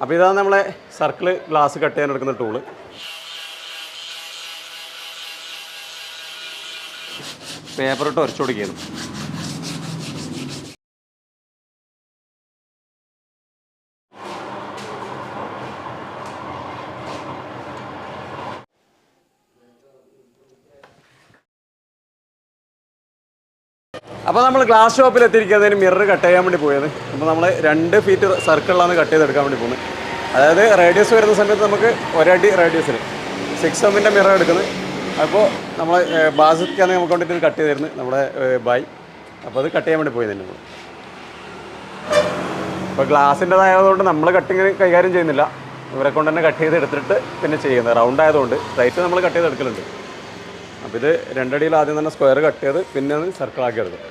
അപ്പോൾ ഇതാണ് നമ്മളെ സർക്കിൾ ഗ്ലാസ് കട്ട് ചെയ്യാൻ എടുക്കുന്ന പേപ്പർ ഇട്ട് ഉരച്ചു കൊടുക്കുന്നു അപ്പോൾ നമ്മൾ ഗ്ലാസ് ഷോപ്പിൽ എത്തിയിരിക്കുന്നതിന് മിറർ കട്ട് ചെയ്യാൻ വേണ്ടി പോയത്. അപ്പോൾ നമ്മൾ രണ്ട് ഫീറ്റ് സർക്കിളിലാണ് കട്ട് ചെയ്തെടുക്കാൻ വേണ്ടി പോകുന്നത് അതായത് റേഡിയസ് വരുന്ന സമയത്ത് നമുക്ക് ഒരടി റേഡിയസിൽ സിക്സ് എമ്മിന്റെ മിറർ എടുക്കുന്നത് അപ്പോൾ നമ്മൾ ബാസിക്കാണ് നമുക്ക് വേണ്ടിയിട്ട് ഇത് കട്ട് ചെയ്തിരുന്നത് നമ്മുടെ ബൈ. അപ്പോൾ അത് കട്ട് ചെയ്യാൻ വേണ്ടി പോയി തന്നെ നമ്മൾ അപ്പോൾ ഗ്ലാസിന്റെതായതുകൊണ്ട് നമ്മൾ കട്ടിങ് കൈകാര്യം ചെയ്യുന്നില്ല. ഇവരെ കൊണ്ട് തന്നെ കട്ട് ചെയ്ത് എടുത്തിട്ട് പിന്നെ ചെയ്യുന്നത്. റൗണ്ട് ആയതുകൊണ്ട് റൈറ്റ് നമ്മൾ കട്ട് ചെയ്ത് എടുക്കലുണ്ട് അപ്പോൾ ഇത് രണ്ടടിയിൽ ആദ്യം തന്നെ സ്ക്വയർ കട്ട് ചെയ്ത് പിന്നെ അത് സർക്കിളാക്കി എടുക്കും.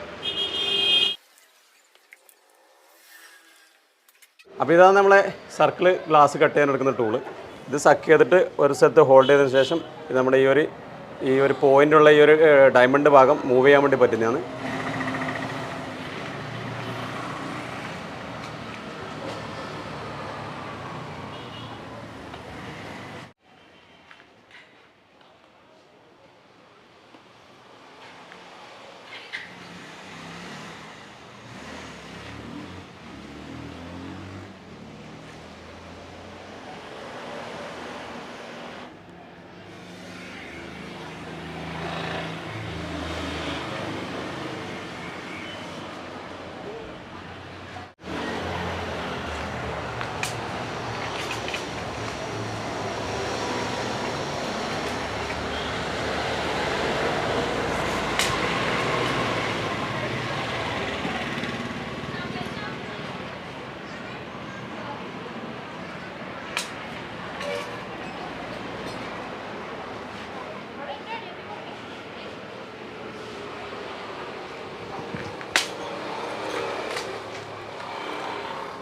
അപ്പോൾ ഇതാണ് നമ്മളെ സർക്കിൾ ഗ്ലാസ് കട്ട് ചെയ്യാൻ എടുക്കുന്ന ടൂൾ ഇത് സക്ക് ചെയ്തിട്ട് ഒരു സ്ഥലത്ത് ഹോൾഡ് ചെയ്തതിന് ശേഷം നമ്മുടെ ഈ ഒരു ഈ ഒരു പോയിന്റുള്ള ഈ ഒരു ഡയമണ്ട് ഭാഗം മൂവ് ചെയ്യാൻ വേണ്ടി പറ്റുന്നതാണ്.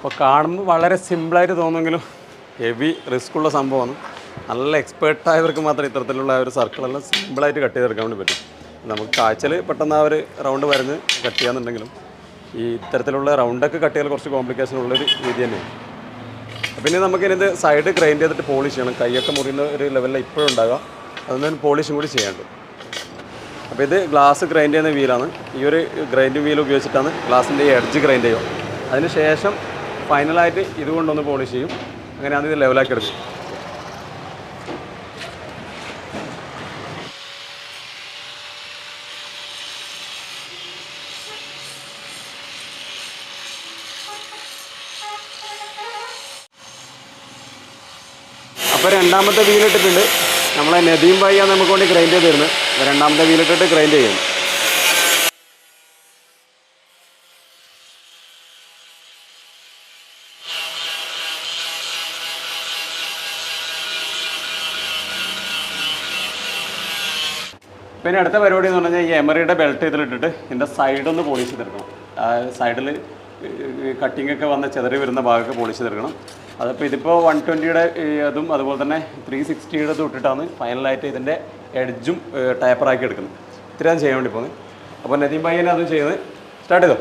അപ്പോൾ കാണുമ്പോൾ വളരെ സിമ്പിളായിട്ട് തോന്നുമെങ്കിലും ഹെവി റിസ്ക് ഉള്ള സംഭവമാണ്. നല്ല എക്സ്പേർട്ടായവർക്ക് മാത്രം ഇത്തരത്തിലുള്ള ഒരു സർക്കിളെല്ലാം സിമ്പിളായിട്ട് കട്ട് ചെയ്തെടുക്കാൻ വേണ്ടി പറ്റും. നമുക്ക് കാഴ്ചയിൽ പെട്ടെന്ന് ആ ഒരു റൗണ്ട് വരഞ്ഞ് കട്ട് ചെയ്യാന്നുണ്ടെങ്കിലും ഈ ഇത്തരത്തിലുള്ള റൗണ്ടൊക്കെ കട്ട് ചെയ്യാൻ കുറച്ച് കോംപ്ലിക്കേഷൻ ഉള്ളൊരു രീതി തന്നെയാണ്. പിന്നെ നമുക്കിത് സൈഡ് ഗ്രൈൻഡ് ചെയ്തിട്ട് പോളിഷ് ചെയ്യണം. കൈയൊക്കെ മുറിയുന്ന ഒരു ലെവലിൽ ഇപ്പോഴും ഉണ്ടാകാം. അതൊന്നും പോളിഷും കൂടി ചെയ്യാണ്ട് അപ്പോൾ ഇത് ഗ്ലാസ് ഗ്രൈൻഡ് ചെയ്യുന്ന വീലാണ് ഈ ഒരു ഗ്രൈൻഡ് വീൽ ഉപയോഗിച്ചിട്ടാണ് ഗ്ലാസിന്റെ എഡ്ജ് ഗ്രൈൻഡ് ചെയ്യുക. അതിന് ശേഷം ഫൈനലായിട്ട് ഇതുകൊണ്ടൊന്ന് പോളിഷ് ചെയ്യും. അങ്ങനെ അങ്ങനെയാണ് ഇത് ലെവലാക്കി എടുക്കും. അപ്പോൾ രണ്ടാമത്തെ വീലിട്ടിട്ടുണ്ട് നമ്മളെ നദീം ബായിയാണ് നമുക്ക് വേണ്ടി ഗ്രൈൻഡ് ചെയ്ത് തരുന്നത്. രണ്ടാമത്തെ വീലിട്ടിട്ട് ഗ്രൈൻഡ് ചെയ്യും. പിന്നെ അടുത്ത പരിപാടി എന്ന് പറഞ്ഞാൽ ഈ എമറിയുടെ ബെൽറ്റ് ഇതിലിട്ടിട്ട് ഇതിന്റെ സൈഡൊന്ന് പോളിഷ് ചെയ്തെടുക്കണം. സൈഡിൽ കട്ടിംഗ് ഒക്കെ വന്ന് ചെതറി വരുന്ന ഭാഗമൊക്കെ പോളിഷ് ചെയ്തെടുക്കണം. അതിപ്പോൾ ഇതിപ്പോൾ വൺ ട്വന്റിയുടെ അതും അതുപോലെ തന്നെ ത്രീ സിക്സ്റ്റിയുടെ ഇട്ടിട്ടാണ് ഫൈനലായിട്ട് ഇതിന്റെ എഡ്ജും ടൈപ്പറാക്കി എടുക്കുന്നത്. ഇത്രയാണ് ചെയ്യാൻ വേണ്ടി പോകുന്നത്. അപ്പോൾ നദീം ഭായിനെ അതും ചെയ്യുന്നത്. സ്റ്റാർട്ട് ചെയ്തോ?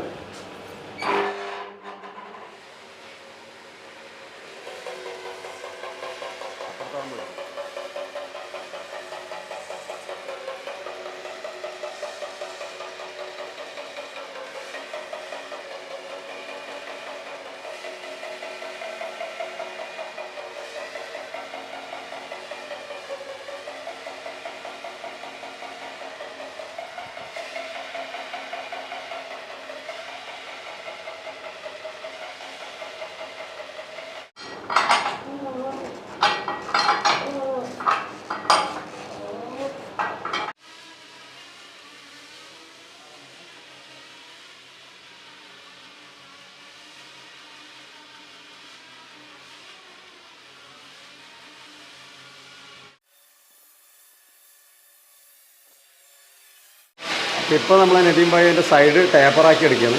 ഇപ്പോൾ നമ്മൾ നെടിയും പായ അതിന്റെ സൈഡ് ടേപ്പറാക്കി എടുക്കുകയാണ്.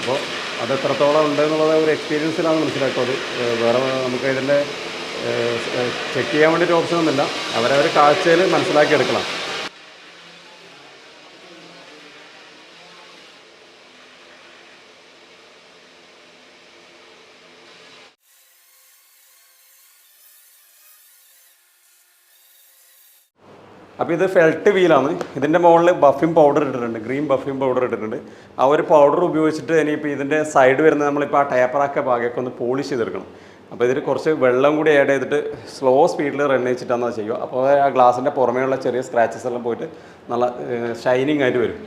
അപ്പോൾ അത് എത്രത്തോളം ഉണ്ട് എന്നുള്ളത് ഒരു എക്സ്പീരിയൻസിലാണ് മനസ്സിലാക്കുന്നത് വേറെ നമുക്ക് ഇതിന്റെ ചെക്ക് ചെയ്യാൻ വേണ്ടിയിട്ട് ഓപ്ഷൻ ഒന്നുമില്ല. അവരവർ കാഴ്ചയിൽ മനസ്സിലാക്കി എടുക്കണം. അപ്പോൾ ഇത് ഫെൽറ്റ് വീലാണ് ഇതിന്റെ മുകളിൽ ബഫിംഗ് പൗഡർ ഇട്ടിട്ടുണ്ട്. ഗ്രീൻ ബഫിംഗ് പൗഡർ ഇട്ടിട്ടുണ്ട്. ആ ഒരു പൗഡർ ഉപയോഗിച്ചിട്ട് ഇനിയിപ്പോൾ ഇതിന്റെ സൈഡ് വരുന്ന നമ്മളിപ്പോൾ ആ ടേപ്പറാക്ക ഭാഗമൊക്കെ ഒന്ന് പോളിഷ് ചെയ്തെടുക്കണം. അപ്പോൾ ഇതിൽ കുറച്ച് വെള്ളം കൂടി ആഡ് ചെയ്തിട്ട് സ്ലോ സ്പീഡിൽ റൺ വെച്ചിട്ടാണ് അത് ചെയ്യുക. അപ്പോൾ ആ ഗ്ലാസിന്റെ പുറമേയുള്ള ചെറിയ സ്ക്രാച്ചസ് എല്ലാം പോയിട്ട് നല്ല ഷൈനിങ് ആയിട്ട് വരും.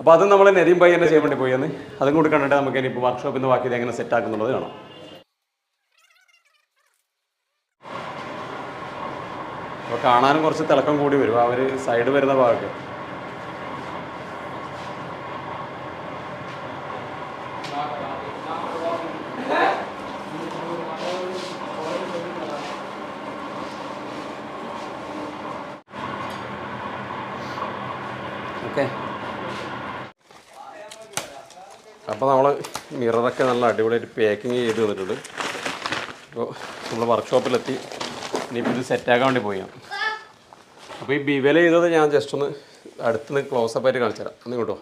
അപ്പോൾ അത് നമ്മൾ നെരിയും പൈ തന്നെ ചെയ്യാൻ വേണ്ടി പോയി അതും കൂടി കണ്ടിട്ട് നമുക്ക് ഇനിയിപ്പോൾ വർക്ക്ഷോപ്പിൽ നിന്ന് ബാക്കി ഇത് എങ്ങനെ സെറ്റ് ആക്കുന്നുള്ളത് കാണാം. അപ്പോൾ കാണാനും കുറച്ച് തിളക്കം കൂടി വരും. ആ ഒരു സൈഡ് വരുന്ന ഭാഗത്ത്. ഓക്കെ. അപ്പോൾ നമ്മൾ മിററൊക്കെ നല്ല അടിപൊളിയായിട്ട് പാക്കിങ് ചെയ്ത് തന്നിട്ടുണ്ട്. അപ്പോൾ നമ്മൾ വർക്ക്ഷോപ്പിലെത്തി ഇനിയിപ്പോൾ ഇത് സെറ്റാക്കാൻ വേണ്ടി പോയി അപ്പോൾ ഈ ബിവൽ ചെയ്തത് ഞാൻ ജസ്റ്റ് ഒന്ന് അടുത്തുനിന്ന് ക്ലോസപ്പ് ആയിട്ട് കാണിച്ചു തരാം ഒന്ന് കേട്ടോ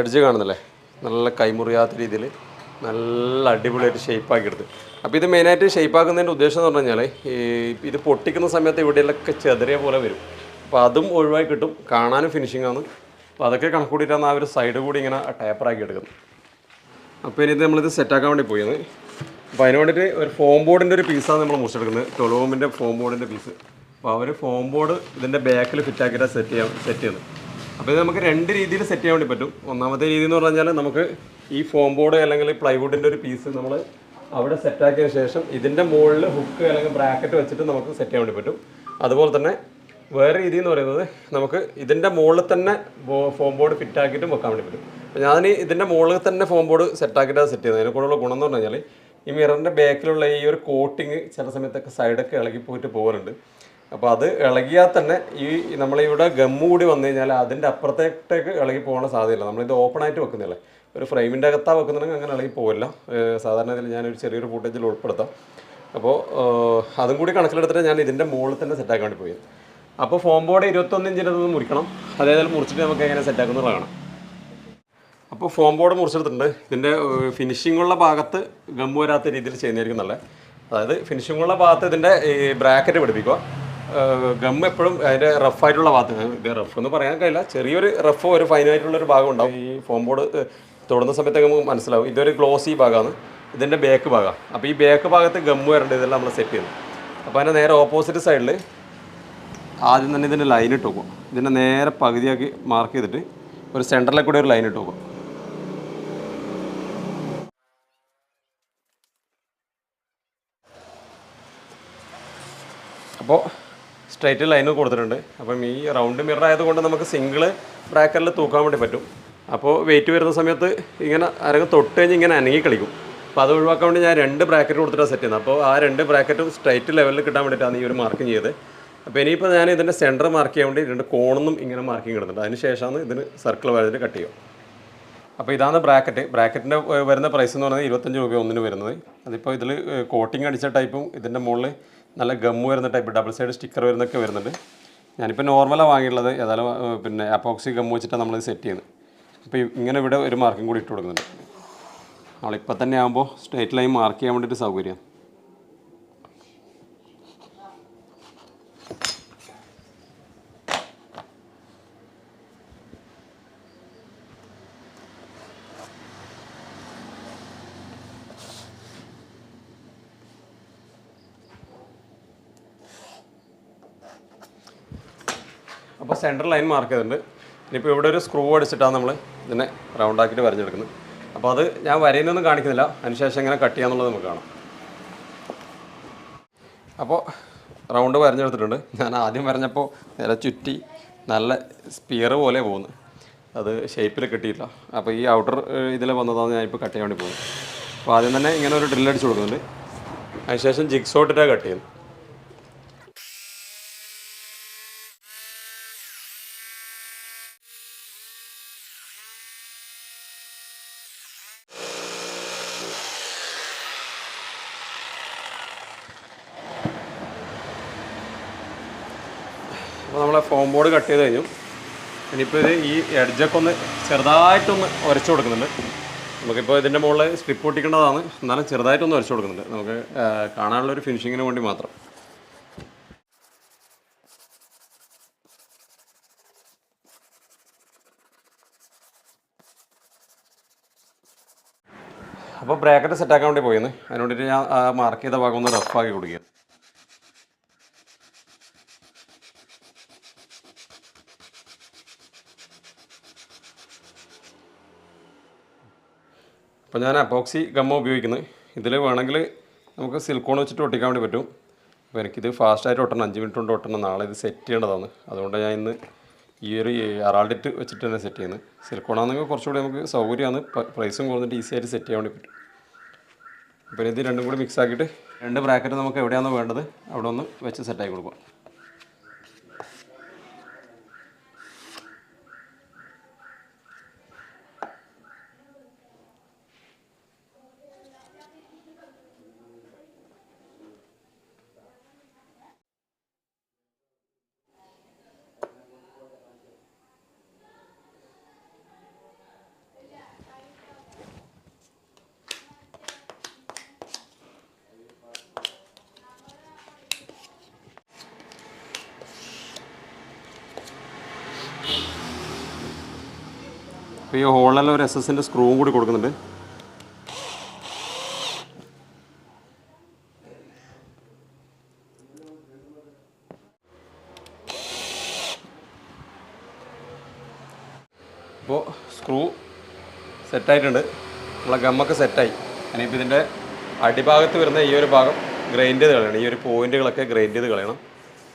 എഡ്ജ് കാണുന്നില്ലേ നല്ല കൈമുറിയാത്ത രീതിയിൽ നല്ല അടിപൊളിയായിട്ട് ഷേപ്പാക്കി എടുത്ത്. അപ്പോൾ ഇത് മെയിനായിട്ട് ഷേപ്പാക്കുന്നതിന്റെ ഉദ്ദേശം എന്ന് പറഞ്ഞു കഴിഞ്ഞാൽ ഇത് പൊട്ടിക്കുന്ന സമയത്ത് ഇവിടെയൊക്കെ ചെതറിയ പോലെ വരും. അപ്പോൾ അതും ഒഴിവായി കിട്ടും. കാണാനും ഫിനിഷിംഗ് ആണ്. അപ്പോൾ അതൊക്കെ കണക്കൂട്ടിയിട്ടാണ് ആ ഒരു സൈഡ് കൂടി ഇങ്ങനെ ടേപ്പറാക്കി എടുക്കുന്നത്. അപ്പോൾ ഇനി ഇത് നമ്മളിത് സെറ്റാക്കാൻ വേണ്ടി പോയത് അപ്പോൾ അതിന് വേണ്ടിയിട്ട് ഒരു ഫോം ബോർഡിന്റെ ഒരു പീസാണ് നമ്മൾ മുറിച്ചെടുക്കുന്നത്. ടൊലോമിന്റെ ഫോം ബോർഡിന്റെ പീസ് അപ്പോൾ അവർ ഫോം ബോർഡ് ഇതിന്റെ ബാക്കിൽ ഫിറ്റാക്കിയിട്ട് സെറ്റ് ചെയ്യാൻ സെറ്റ് ചെയ്യുന്നത് അപ്പോൾ ഇത് നമുക്ക് രണ്ട് രീതിയിൽ സെറ്റ് ചെയ്യാൻ വേണ്ടി പറ്റും. ഒന്നാമത്തെ രീതി എന്ന് പറഞ്ഞാൽ നമുക്ക് ഈ ഫോം ബോർഡ് അല്ലെങ്കിൽ പ്ലൈവുഡിന്റെ ഒരു പീസ് നമ്മൾ അവിടെ സെറ്റാക്കിയ ശേഷം ഇതിന്റെ മുകളിൽ ഹുക്ക് അല്ലെങ്കിൽ ബ്രാക്കറ്റ് വെച്ചിട്ട് നമുക്ക് സെറ്റ് ചെയ്യാൻ വേണ്ടി പറ്റും. അതുപോലെ തന്നെ വേറെ രീതി എന്ന് പറയുന്നത് നമുക്ക് ഇതിന്റെ മുകളിൽ തന്നെ ഫോം ബോർഡ് ഫിറ്റ് ആക്കിയിട്ടും വെക്കാൻ വേണ്ടി പറ്റും. അപ്പോൾ ഞാൻ ഇതിന്റെ മുകളിൽ തന്നെ ഫോം ബോർഡ് സെറ്റാക്കിയിട്ടാണ് സെറ്റ് ചെയ്യുന്നത്. അതിനെ കൂടെയുള്ള ഗുണം എന്ന് പറഞ്ഞു കഴിഞ്ഞാൽ ഈ മിററിന്റെ ബാക്കിലുള്ള ഈ ഒരു കോട്ടിങ് ചില സമയത്തൊക്കെ സൈഡൊക്കെ ഇളകി പോയിട്ട് പോകാറുണ്ട്. അപ്പോൾ അത് ഇളകിയാൽ തന്നെ ഈ നമ്മളിവിടെ ഗമ്മ് കൂടി വന്നു കഴിഞ്ഞാൽ അതിന്റെ അപ്പുറത്തേക്ക് ഇളകി പോകാൻ സാധ്യതയില്ല. നമ്മളിത് ഓപ്പൺ ആയിട്ട് വെക്കുന്നില്ല? ഒരു ഫ്രെയിമിന്റെ അകത്താണ് വെക്കുന്നുണ്ടെങ്കിൽ അങ്ങനെ ഇളകി പോകില്ല ഏഹ് സാധാരണ ഇതിൽ ഞാനൊരു ചെറിയൊരു ഫുട്ടേജിൽ ഉൾപ്പെടുത്താം. അപ്പോൾ അതും കൂടി കണക്കിലെടുത്തിട്ട് ഞാൻ ഇതിന്റെ മുകളിൽ തന്നെ സെറ്റാക്കാൻ വേണ്ടി പോയി. അപ്പോൾ ഫോം ബോർഡ് ഇരുപത്തൊന്ന് ഇഞ്ചിനത് മുറിക്കണം. അതേതായാലും മുറിച്ചിട്ട് നമുക്ക് എങ്ങനെ സെറ്റാക്കുന്നത് അപ്പോൾ ഫോം ബോർഡ് മുറിച്ചെടുത്തിട്ടുണ്ട്. ഇതിന്റെ ഫിനിഷിങ്ങുള്ള ഭാഗത്ത് ഗം വരാത്ത രീതിയിൽ ചെയ്യുന്നതായിരിക്കും നല്ലത്. അതായത് ഫിനിഷിങ്ങുള്ള ഭാഗത്ത് ഇതിന്റെ ബ്രാക്കറ്റ് പിടിപ്പിക്കുക. ഗം എപ്പോഴും അതിന്റെ റഫായിട്ടുള്ള ഭാഗത്ത് ഇത് റഫ് എന്ന് പറയാൻ കഴിയില്ല. ചെറിയൊരു റഫ് ഒരു ഫൈനായിട്ടുള്ള ഒരു ഭാഗം ഉണ്ടാവും. ഈ ഫോം ബോർഡ് തൊടുന്ന സമയത്തൊക്കെ നമുക്ക് മനസ്സിലാവും. ഇതൊരു ഗ്ലോസി ഭാഗമാണ്. ഇതിന്റെ ബാക്ക് ഭാഗമാണ് അപ്പോൾ ഈ ബാക്ക് ഭാഗത്ത് ഗം വരേണ്ടത് ഇതെല്ലാം നമ്മൾ സെറ്റ് ചെയ്യുന്നു. അപ്പോൾ അതിന്റെ നേരെ ഓപ്പോസിറ്റ് സൈഡിൽ ആദ്യം തന്നെ ഇതിന്റെ ലൈൻ ഇട്ട് വെക്കും. ഇതിന്റെ നേരെ പകുതിയാക്കി മാർക്ക് ചെയ്തിട്ട് ഒരു സെന്ററിലെ കൂടെ ഒരു ലൈൻ ഇട്ട് വെക്കും. അപ്പോൾ സ്ട്രൈറ്റ് ലൈന് കൊടുത്തിട്ടുണ്ട്. അപ്പം ഈ റൗണ്ട് മിറർ ആയതുകൊണ്ട് നമുക്ക് സിംഗിൾ ബ്രാക്കറിൽ തൂക്കാൻ വേണ്ടി പറ്റും. അപ്പോൾ വെയിറ്റ് വരുന്ന സമയത്ത് ഇങ്ങനെ ആരെങ്കിലും തൊട്ട് കഴിഞ്ഞ് ഇങ്ങനെ അനങ്ങി കളിക്കും. അപ്പോൾ അത് ഒഴിവാക്കാൻ വേണ്ടി ഞാൻ രണ്ട് ബ്രാക്കറ്റ് കൊടുത്തിട്ടാണ് സെറ്റ് ചെയ്യുന്നത്. അപ്പോൾ ആ രണ്ട് ബ്രാക്കറ്റും സ്ട്രൈറ്റ് ലെവലിൽ കിട്ടാൻ വേണ്ടിയിട്ടാണ് ഈ ഒരു മാർക്കിങ് ചെയ്തത്. അപ്പോൾ ഇനിയിപ്പോൾ ഞാൻ ഇതിന്റെ സെന്റർ മാർക്ക് ചെയ്യാൻ വേണ്ടി രണ്ട് കോണൊന്നും ഇങ്ങനെ മാർക്കിങ് ഇടുന്നുണ്ട്. അതിന് ശേഷമാണ് ഇതിന് സർക്കിൾ വരച്ചിട്ട് കട്ട് ചെയ്യും അപ്പോൾ ഇതാണ് ബ്രാക്കറ്റ്. ബ്രാക്കറ്റിന്റെ വരുന്ന പ്രൈസ് എന്ന് പറയുന്നത് ഇരുപത്തഞ്ച് രൂപ ഒന്നിന് വരുന്നത്. അതിപ്പോൾ ഇതിൽ കോട്ടിങ് അടിച്ച ടൈപ്പും ഇതിന്റെ മുകളിൽ നല്ല ഗമ്മ് വരുന്ന ടൈപ്പ് ഡബിൾ സൈഡ് സ്റ്റിക്കർ വരുന്നൊക്കെ വരുന്നുണ്ട്. ഞാനിപ്പോൾ നോർമലാണ് വാങ്ങിയിട്ടുള്ളത്. ഏതായാലും പിന്നെ അപ്പോക്സി ഗമ്മ് വെച്ചിട്ടാണ് നമ്മളിത് സെറ്റ് ചെയ്യുന്നത്. അപ്പോൾ ഇങ്ങനെ ഇവിടെ ഒരു മാർക്കും കൂടി ഇട്ട് കൊടുക്കുന്നുണ്ട്. നമ്മളിപ്പോൾ തന്നെ ആകുമ്പോൾ സ്ട്രേറ്റ് ലൈൻ മാർക്ക് ചെയ്യാൻ വേണ്ടിയിട്ട് സൗകര്യം അപ്പോൾ സെന്റർ ലൈൻ മാർക്ക് ചെയ്തിട്ടുണ്ട്. ഇനിയിപ്പോൾ ഇവിടെ ഒരു സ്ക്രൂ അടിച്ചിട്ടാണ് നമ്മൾ ഇതിനെ റൗണ്ട് ആക്കിയിട്ട് വരഞ്ഞെടുക്കുന്നത്. അപ്പോൾ അത് ഞാൻ വരയുന്നൊന്നും കാണിക്കുന്നില്ല. അതിനുശേഷം എങ്ങനെ കട്ട് ചെയ്യാന്നുള്ളത് നമുക്ക് കാണാം. അപ്പോൾ റൗണ്ട് വരഞ്ഞെടുത്തിട്ടുണ്ട്. ഞാൻ ആദ്യം വരഞ്ഞപ്പോൾ നില ചുറ്റി നല്ല സ്പിയർ പോലെ പോകുന്നു. അത് ഷേപ്പിൽ കിട്ടിയില്ല അപ്പോൾ ഈ ഔട്ടർ ഇതിൽ വന്നതാണ് ഞാനിപ്പോൾ കട്ട് ചെയ്യാൻ വേണ്ടി പോകുന്നത്. അപ്പോൾ ആദ്യം തന്നെ ഇങ്ങനെ ഒരു ഡ്രില്ല് അടിച്ച് കൊടുക്കുന്നുണ്ട്. അതിനുശേഷം ജിഗ്സോട്ടിട്ടാണ് കട്ട് ചെയ്യുന്നത്. റോഡ് കട്ട് ചെയ്ത് കഴിഞ്ഞു. ഇനിയിപ്പോൾ ഇത് ഈ എഡ്ജൊക്കെ ഒന്ന് ചെറുതായിട്ടൊന്ന് ഉരച്ചു കൊടുക്കുന്നുണ്ട്. നമുക്കിപ്പോൾ ഇതിന്റെ മുകളിൽ സ്ട്രിപ്പ് ഒട്ടിക്കേണ്ടതാണ് എന്നാലും ചെറുതായിട്ടൊന്ന് ഉരച്ചു കൊടുക്കുന്നുണ്ട്. നമുക്ക് കാണാനുള്ള ഒരു ഫിനിഷിങ്ങിന് വേണ്ടി മാത്രം. അപ്പോൾ ബ്രാക്കറ്റ് സെറ്റാക്കാൻ വേണ്ടി പോയിരുന്നു അതിനുവേണ്ടിയിട്ട് ഞാൻ മാർക്ക് ചെയ്ത ഭാഗം ഒന്ന് റഫാക്കി കൊടുക്കുകയാണ്. അപ്പോൾ ഞാൻ അപ്പോക്സി ഗമ്മ ഉപയോഗിക്കുന്നത് ഇതിൽ വേണമെങ്കിൽ നമുക്ക് സിൽക്കോൺ വെച്ചിട്ട് ഒട്ടിക്കാൻ വേണ്ടി പറ്റും. അപ്പോൾ എനിക്കിത് ഫാസ്റ്റായിട്ട് ഒട്ടണം. അഞ്ച് മിനിറ്റ് കൊണ്ട് ഒട്ടണം. നാളെ ഇത് സെറ്റ് ചെയ്യേണ്ടതാണ്. അതുകൊണ്ട് ഞാൻ ഇന്ന് ഈ ഒരു അറാൾഡിറ്റ് വെച്ചിട്ട് തന്നെ സെറ്റ് ചെയ്യുന്നത് സിൽക്കോണാണെങ്കിൽ കുറച്ചുകൂടി നമുക്ക് സൗകര്യമാണ്. പ്രൈസും കുറഞ്ഞിട്ട് ഈസി ആയിട്ട് സെറ്റ് ചെയ്യാൻ വേണ്ടി പറ്റും. അപ്പോൾ ഇത് രണ്ടും കൂടി മിക്സ് ആക്കിയിട്ട് രണ്ട് ബ്രാക്കറ്റ് നമുക്ക് എവിടെയാണോ വേണ്ടത് അവിടെ ഒന്ന് വെച്ച് സെറ്റാക്കി കൊടുക്കാം. അപ്പോൾ ഈ ഹോളിലെല്ലാം ഒരു എസ് എസിന്റെ സ്ക്രൂവും കൂടി കൊടുക്കുന്നുണ്ട്. അപ്പോൾ സ്ക്രൂ സെറ്റായിട്ടുണ്ട് നമ്മളെ ഗമ്മൊക്കെ സെറ്റായി ഇനിയിപ്പോൾ ഇതിന്റെ അടിഭാഗത്ത് വരുന്ന ഈ ഒരു ഭാഗം ഗ്രൈൻഡ് ചെയ്ത് കളയണം. ഈ ഒരു പോയിന്റുകളൊക്കെ ഗ്രൈൻഡ് ചെയ്ത് കളയണം.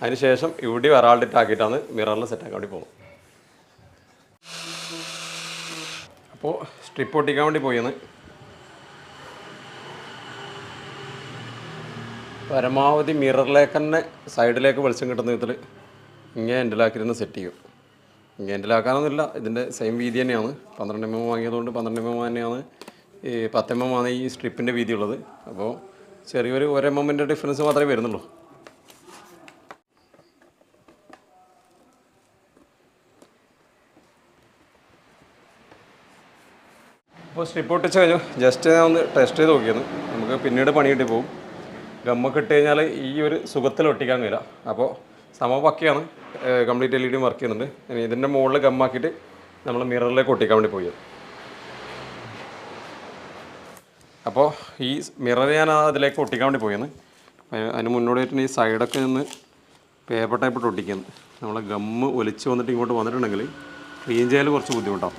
അതിനുശേഷം ഇവിടെ വരാൾഡിറ്റ് ആക്കിയിട്ടാണ് മിററിൽ സെറ്റാക്കാൻ വേണ്ടി പോകുന്നത്. അപ്പോൾ സ്ട്രിപ്പ് ഒട്ടിക്കാൻ വേണ്ടി പോയെന്ന്. പരമാവധി മിററിലേക്ക് തന്നെ സൈഡിലേക്ക് വെളിച്ചം കിട്ടുന്ന വിധത്തിൽ ഇങ്ങനെ എൻഡിലാക്കിയിരുന്ന് സെറ്റ് ചെയ്യും. ഇങ്ങനെ എൻഡിലാക്കാനൊന്നുമില്ല ഇതിന്റെ സെയിം വീതി തന്നെയാണ്. പന്ത്രണ്ട് എം എം വാങ്ങിയതുകൊണ്ട് പന്ത്രണ്ട് എം എം തന്നെയാണ് ഈ പത്ത് എം എം ആണ് ഈ സ്ട്രിപ്പിന്റെ വീതി ഉള്ളത്. അപ്പോൾ ചെറിയൊരു ഒരു എം എമ്മിന്റെ ഡിഫറൻസ് മാത്രമേ വരുന്നുള്ളൂ. അപ്പോൾ സ്ട്രിപ്പ് ഒട്ടിച്ച് കഴിഞ്ഞു. ജസ്റ്റ് ഞാൻ ഒന്ന് ടെസ്റ്റ് ചെയ്ത് നോക്കിയത് നമുക്ക് പിന്നീട് പണി കിട്ടി പോകും ഗമ്മൊക്കെ ഇട്ട് കഴിഞ്ഞാൽ ഈ ഒരു സുഖത്തിൽ ഒട്ടിക്കാൻ കഴിയില്ല. അപ്പോൾ സമ പക്കയാണ് complete L E D work ചെയ്യുന്നുണ്ട്. ഇനി ഇതിന്റെ മുകളിൽ ഗമ്മാക്കിയിട്ട് നമ്മൾ മിററിലേക്ക് ഒട്ടിക്കാൻ വേണ്ടി പോയത് അപ്പോൾ ഈ മിറർ ഞാൻ അതിലേക്ക് ഒട്ടിക്കാൻ വേണ്ടി പോയത് അതിന് മുന്നോടിയായിട്ട് ഈ സൈഡൊക്കെ നിന്ന് പേപ്പർ ടൈപ്പ് ഇട്ട് ഒട്ടിക്കുന്നു നമ്മളെ ഗമ്മ് ഒലിച്ച് വന്നിട്ട് ഇങ്ങോട്ട് വന്നിട്ടുണ്ടെങ്കിൽ ക്ലീൻ ചെയ്യാൻ കുറച്ച് ബുദ്ധിമുട്ടാവും.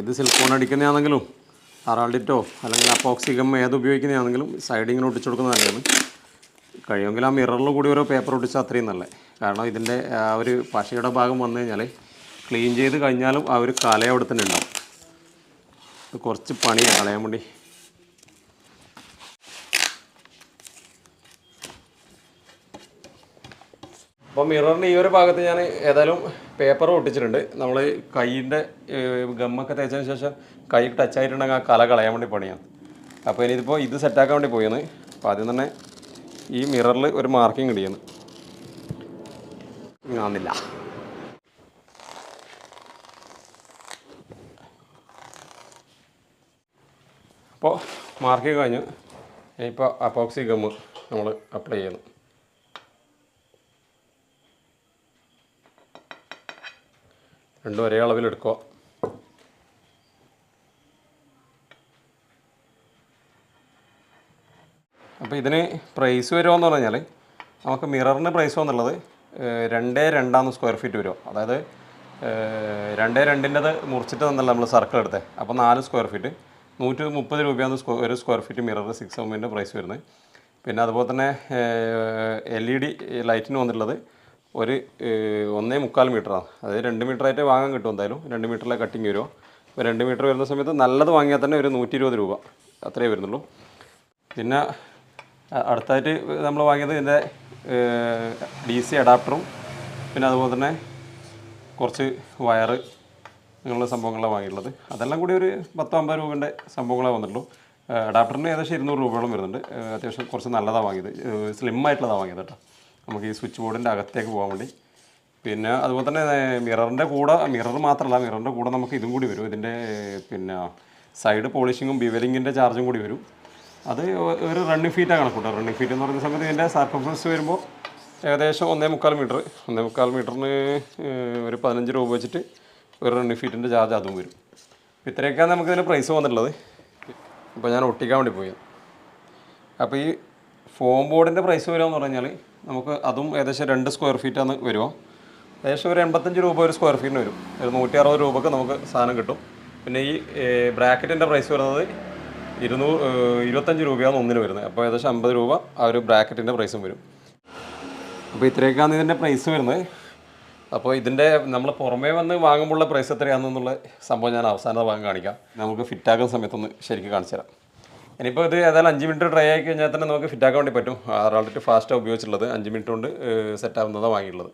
ഇത് സിലിക്കോൺ അടിക്കുന്നതാണെങ്കിലും അറാൾഡിറ്റോ അല്ലെങ്കിൽ അപ്പോക്സിഗം ഏത് ഉപയോഗിക്കുന്നതാണെങ്കിലും സൈഡിങ്ങിന് ഒട്ടിച്ചു കൊടുക്കുന്നത് നല്ലതാണ്. കഴിയുമെങ്കിൽ ആ മിററിൽ കൂടി ഓരോ പേപ്പർ ഒട്ടിച്ചാൽ അത്രയും നല്ലത് കാരണം ഇതിന്റെ ആ ഒരു പശയുടെ ഭാഗം വന്നു കഴിഞ്ഞാൽ ക്ലീൻ ചെയ്ത് കഴിഞ്ഞാലും ആ ഒരു കല അവിടെ തന്നെ ഉണ്ടാവും. കുറച്ച് പണിയാണ് കളയാൻ വേണ്ടി. അപ്പോൾ മിററിന്റെ ഈ ഒരു ഭാഗത്ത് ഞാൻ ഏതായാലും പേപ്പർ ഒട്ടിച്ചിട്ടുണ്ട്. നമ്മൾ കൈയിന്റെ ഗമ്മൊക്കെ തേച്ചതിന് ശേഷം കൈ ടച്ച് ആയിട്ടുണ്ടെങ്കിൽ ആ കല കളയാൻ വേണ്ടി പണിയാണ്. അപ്പോൾ ഇനി ഇതിപ്പോൾ ഇത് സെറ്റാക്കാൻ വേണ്ടി പോയെന്ന് അപ്പോൾ ആദ്യം തന്നെ ഈ മിററിൽ ഒരു മാർക്കിംഗ് ഇടിയെന്ന് കാണുന്നില്ല. അപ്പോൾ മാർക്ക് കഴിഞ്ഞ് ഇനിയിപ്പോൾ അപ്പോക്സി ഗമ്മ് നമ്മൾ അപ്ലൈ ചെയ്യുന്നു രണ്ടും ഒരേ അളവിലെടുക്കുക അപ്പോൾ ഇതിന് പ്രൈസ് വരുമോയെന്ന് പറഞ്ഞാൽ നമുക്ക് മിററിന് പ്രൈസ് വന്നുള്ളത് രണ്ട് രണ്ടേ രണ്ടാന്ന് സ്ക്വയർ ഫീറ്റ് വരും. അതായത് രണ്ട് രണ്ടേ രണ്ടിന്റെത് മുറിച്ചിട്ട് തന്നല്ല നമ്മൾ സർക്കിൾ എടുത്തത് അപ്പോൾ നാല് സ്ക്വയർ ഫീറ്റ് നൂറ്റി മുപ്പത് രൂപയാണ് സ്ക്വ ഒരു സ്ക്വയർ ഫീറ്റ് മിറർ സിക്സ് എമ്മിന്റെ പ്രൈസ് വരുന്നത്. പിന്നെ അതുപോലെ തന്നെ എൽ ഇ ഡി ലൈറ്റിന് വന്നിട്ടുള്ളത് ഒരു ഒന്നേ മുക്കാൽ മീറ്ററാണ് അതായത് രണ്ട് മീറ്ററായിട്ട് വാങ്ങാൻ കിട്ടും എന്തായാലും. രണ്ട് മീറ്ററിലെ കട്ടിങ് വരുമോ അപ്പോൾ രണ്ട് മീറ്റർ വരുന്ന സമയത്ത് നല്ലത് വാങ്ങിയാൽ തന്നെ ഒരു നൂറ്റി ഇരുപത് രൂപ. അത്രയേ വരുന്നുള്ളൂ. പിന്നെ അടുത്തായിട്ട് നമ്മൾ വാങ്ങിയത് ഇതിന്റെ ഡി സി അഡാപ്റ്ററും പിന്നെ അതുപോലെ തന്നെ കുറച്ച് വയറ് അങ്ങനെയുള്ള സംഭവങ്ങളാണ് വാങ്ങിയിട്ടുള്ളത്. അതെല്ലാം കൂടി ഒരു പത്തോ അമ്പത് രൂപേന്റെ സംഭവങ്ങളാണ് വന്നിട്ടുള്ളൂ. അഡാപ്റ്ററിന് ഏകദേശം ഇരുന്നൂറ് രൂപയോളം വരുന്നുണ്ട്. അത്യാവശ്യം കുറച്ച് നല്ലതാണ് വാങ്ങിയത്. സ്ലിം ആയിട്ടുള്ളതാണ് വാങ്ങിയത് കേട്ടോ. നമുക്ക് ഈ സ്വിച്ച് ബോർഡിന്റെ അകത്തേക്ക് പോകാൻ വേണ്ടി. പിന്നെ അതുപോലെ തന്നെ മിററിന്റെ കൂടെ മിറർ മാത്രമല്ല മിററിന്റെ കൂടെ നമുക്ക് ഇതും കൂടി വരും. ഇതിന്റെ പിന്നെ സൈഡ് പോളിഷിങ്ങും ബിവലിങ്ങിന്റെ ചാർജും കൂടി വരും. അത് ഒരു റണ്ണിങ് ഫീറ്റാണ് കണക്കൂട്ടുക റണ്ണിങ് ഫീറ്റ് എന്ന് പറയുന്ന സമയത്ത് ഇതിന്റെ സർക്കംഫറൻസ് വരുമ്പോൾ ഏകദേശം ഒന്നേ മുക്കാൽ മീറ്റർ ഒന്നേ മുക്കാൽ മീറ്ററിന് ഒരു പതിനഞ്ച് രൂപ വെച്ചിട്ട് ഒരു റണ്ണിങ് ഫീറ്റിന്റെ ചാർജ് അതും വരും. ഇത്രയൊക്കെയാണ് നമുക്ക് ഇതിന്റെ പ്രൈസ് വന്നിട്ടുള്ളത്. അപ്പോൾ ഞാൻ ഒട്ടിക്കാൻ വേണ്ടി പോയി അപ്പോൾ ഈ ഫോം ബോർഡിന്റെ പ്രൈസ് വരുമെന്ന് പറഞ്ഞാൽ നമുക്ക് അതും ഏകദേശം രണ്ട് സ്ക്വയർ ഫീറ്റാണ് വരുമോ ഏകദേശം ഒരു എൺപത്തഞ്ച് രൂപ ഒരു സ്ക്വയർ ഫീറ്റിന് വരും. ഒരു നൂറ്റി അറുപത് രൂപക്ക് നമുക്ക് സാധനം കിട്ടും. പിന്നെ ഈ ബ്രാക്കറ്റിന്റെ പ്രൈസ് വരുന്നത് ഇരുന്നൂറ് ഇരുപത്തഞ്ച് രൂപയാണ് ഒന്നിന് വരുന്നത്. അപ്പോൾ ഏകദേശം അമ്പത് രൂപ ആ ഒരു ബ്രാക്കറ്റിന്റെ പ്രൈസും വരും. അപ്പോൾ ഇത്രയൊക്കെയാണ് ഇതിന്റെ പ്രൈസ് വരുന്നത്. അപ്പോൾ ഇതിന്റെ നമ്മൾ പുറമേ വന്ന് വാങ്ങുമ്പോഴുള്ള പ്രൈസ് എത്രയാണെന്നുള്ള സംഭവം ഞാൻ അവസാന ഭാഗം കാണിക്കാം. നമുക്ക് ഫിറ്റാക്കുന്ന സമയത്തൊന്ന് ശരിക്കും കാണിച്ചു തരാം ഇനിയിപ്പോൾ ഇത് ഏതായാലും അഞ്ച് മിനിറ്റ് ട്രൈ ആയി കഴിഞ്ഞാൽ തന്നെ നമുക്ക് ഫിറ്റ് ഫിറ്റാക്കാൻ വേണ്ടി പറ്റും. ആറാൾട്ട് ഫാസ്റ്റാണ് ഉപയോഗിച്ചിട്ടുള്ളത്. അഞ്ച് മിനിറ്റ് കൊണ്ട് സെറ്റ് ആവുന്നതാണ് വാങ്ങിയിട്ടുള്ളത്.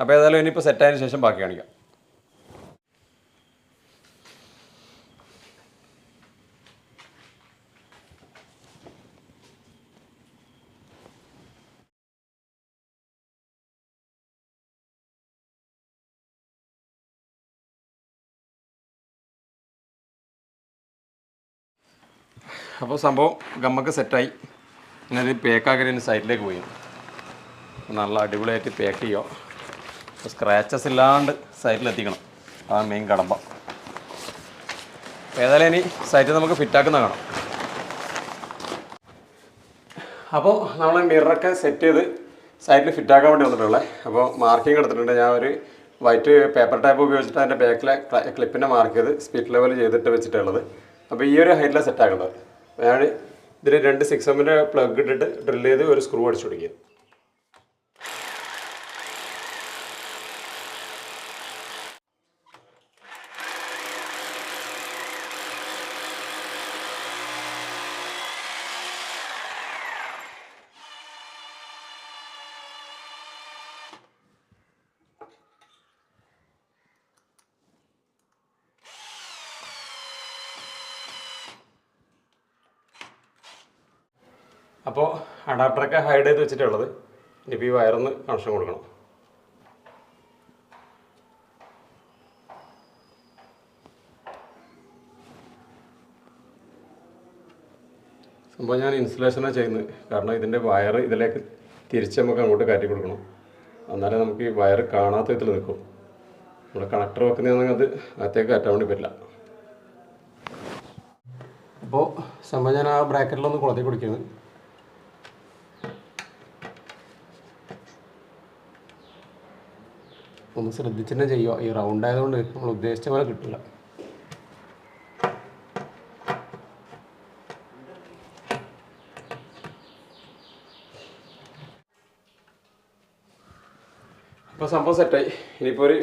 അപ്പോൾ ഏതായാലും ഇനിയിപ്പോൾ സെറ്റായതിനു ശേഷം ബാക്കി കാണിക്കാം. അപ്പോൾ സംഭവം ഗമ്മക്ക് സെറ്റായി. ഞാനത് പേക്കാക്കി സൈഡിലേക്ക് പോയി. നല്ല അടിപൊളിയായിട്ട് പേക്ക് ചെയ്യുക. അപ്പോൾ സ്ക്രാച്ചസ് ഇല്ലാണ്ട് സൈഡിലെത്തിക്കണം അതാണ് മെയിൻ കടമ്പ. ഏതായാലും ഇനി സൈറ്റ് നമുക്ക് ഫിറ്റാക്കുന്ന കാണാം. അപ്പോൾ നമ്മൾ മിററൊക്കെ സെറ്റ് ചെയ്ത് സൈറ്റിൽ ഫിറ്റാക്കാൻ വേണ്ടി വന്നിട്ടുള്ളത് അപ്പോൾ മാർക്കിംഗ് എടുത്തിട്ടുണ്ട്. ഞാൻ ഒരു വൈറ്റ് പേപ്പർ ടൈപ്പ് ഉപയോഗിച്ചിട്ട് അതിന്റെ ബാക്കിലെ ക്ലിപ്പിനെ മാർക്ക് ചെയ്ത് സ്പീഡ് ലെവൽ ചെയ്തിട്ട് വെച്ചിട്ടുള്ളത്. അപ്പോൾ ഈ ഒരു ഹൈറ്റിലാണ് സെറ്റ് ഞാൻ ഇതിൽ രണ്ട് സിക്സ് എമ്മിന്റെ പ്ലഗ് ഇട്ടിട്ട് ഡ്രിൽ ചെയ്ത് ഒരു സ്ക്രൂ അടിച്ചു പിടിക്കുക ചെയ്ത് വെച്ചിട്ടുള്ളത് ഇനിയിപ്പോൾ ഈ വയറൊന്ന് കണക്ഷൻ കൊടുക്കണം. സംഭവം ഞാൻ ഇൻസുലേഷനാണ് ചെയ്യുന്നത്. കാരണം ഇതിന്റെ വയർ ഇതിലേക്ക് തിരിച്ച് നമുക്ക് അങ്ങോട്ട് കയറ്റി കൊടുക്കണം. എന്നാലേ നമുക്ക് ഈ വയർ കാണാത്ത വിധത്തിൽ നിൽക്കും. നമ്മൾ കണക്ടർ വെക്കുന്നതാണെങ്കിൽ അത് അകത്തേക്ക് കയറ്റാൻ വേണ്ടി പറ്റില്ല. അപ്പോൾ സംഭവം ഞാൻ ആ ബ്രാക്കറ്റിലൊന്ന് കുളത്തി കുടിക്കുന്നത് ഒന്ന് ശ്രദ്ധിച്ചിട്ട് ചെയ്യുക. ഈ റൗണ്ട് ആയതുകൊണ്ട് നമ്മൾ ഉദ്ദേശിച്ച പോലെ കിട്ടില്ല. ഇപ്പോൾ സംഭവം സെറ്റായി ഇനിയിപ്പോൾ ഒരു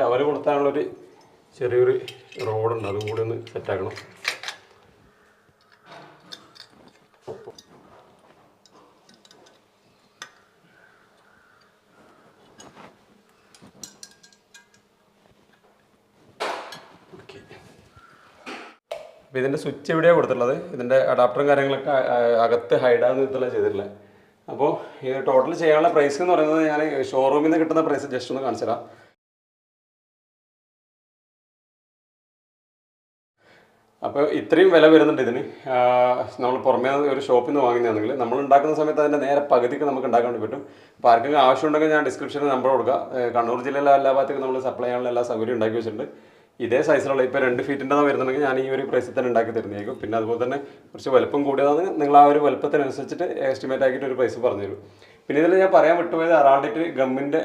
ടവർ കൊടുത്താനുള്ളൊരു ചെറിയൊരു റോഡുണ്ട് അതും കൂടി ഒന്ന് സെറ്റാക്കണം സ്വിച്ച് എവിടെയാണ് കൊടുത്തിട്ടുള്ളത്? ഇതിന്റെ അഡാപ്റ്ററും കാര്യങ്ങളൊക്കെ അകത്ത് ഹൈഡാന്ന് വിധത്തിലുള്ള ചെയ്തിട്ടുള്ളത് അപ്പോൾ ഇത് ടോട്ടൽ ചെയ്യാനുള്ള പ്രൈസ് എന്ന് പറയുന്നത് ഞാൻ ഷോറൂമിൽ നിന്ന് കിട്ടുന്ന പ്രൈസ് ജസ്റ്റ് ഒന്ന് കാണിച്ചു തരാം അപ്പോൾ ഇത്രയും വില വരുന്നുണ്ട് ഇതിന്. നമ്മൾ പുറമേ ഒരു ഷോപ്പിൽ നിന്ന് വാങ്ങുന്നതാണെങ്കിൽ നമ്മൾ ഉണ്ടാക്കുന്ന സമയത്ത് അതിന്റെ നേരെ പകുതിക്ക് നമുക്ക് ഉണ്ടാക്കാൻ പറ്റും. അപ്പോൾ ആർക്കെങ്കിലും ആവശ്യമുണ്ടെങ്കിൽ ഞാൻ ഡിസ്ക്രിപ്ഷനിൽ നമ്പർ കൊടുക്കുക കണ്ണൂർ ജില്ലയിലെ എല്ലാ ഭാഗത്തേക്കും നമ്മൾ സപ്ലൈ ചെയ്യാനുള്ള എല്ലാ സൗകര്യം ഉണ്ടാക്കി വെച്ചിട്ടുണ്ട്. ഇതേ സൈസിലുള്ള ഇപ്പോൾ രണ്ട് ഫീറ്റിന്റെ വരുന്നുണ്ടെങ്കിൽ ഞാൻ ഈ ഒരു പ്രൈസിൽ തന്നെ ഉണ്ടാക്കി തരുന്നതായിരിക്കും. പിന്നെ അതുപോലെ തന്നെ കുറച്ച് വലുപ്പം കൂടിയതാണ് നിങ്ങൾ ആ ഒരു വലുപ്പത്തിനനുസരിച്ചിട്ട് എസ്റ്റിമേറ്റ് ആക്കിയിട്ട് ഒരു പ്രൈസ് പറഞ്ഞു തരും പിന്നെ ഇതിൽ ഞാൻ പറയാൻ വിട്ടുപോയത് അറാണ്ടിട്ട് ഗമ്മിന്റെ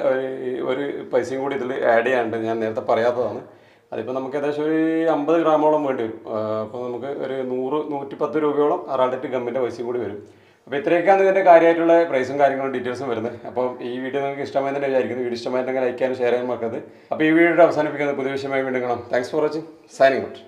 ഒരു പൈസയും കൂടി ഇതിൽ ആഡ് ചെയ്യാനുണ്ട്. ഞാൻ നേരത്തെ പറയാത്തതാണ്. അതിപ്പോൾ നമുക്ക് ഏകദേശം ഒരു അമ്പത് ഗ്രാമോളം വേണ്ടി വരും. അപ്പോൾ നമുക്ക് ഒരു നൂറ് നൂറ്റി പത്ത് രൂപയോളം അറാണ്ടിട്ട് ഗമ്മിന്റെ പൈസയും കൂടി വരും. അപ്പോൾ ഇത്രയൊക്കെയാണ് ഇതിന്റെ കാര്യമായിട്ടുള്ള പ്രൈസും കാര്യങ്ങളും ഡീറ്റെയിൽസും വരുന്നത്. അപ്പോൾ ഈ വീഡിയോ നിങ്ങൾക്ക് ഇഷ്ടമായി തന്നെ വിചാരിക്കുന്നു. വീഡിയോ ഇഷ്ടമായിട്ടുണ്ടെങ്കിൽ ലൈക്ക് ചെയ്യാനും ഷെയർ ചെയ്യാനും മറക്കരുത്. അപ്പോൾ ഈ വീഡിയോ അവസാനിപ്പിക്കുന്നത് പുതിയ വിഷയമായി വീണ്ടും കാണാം. Thanks for watching signing out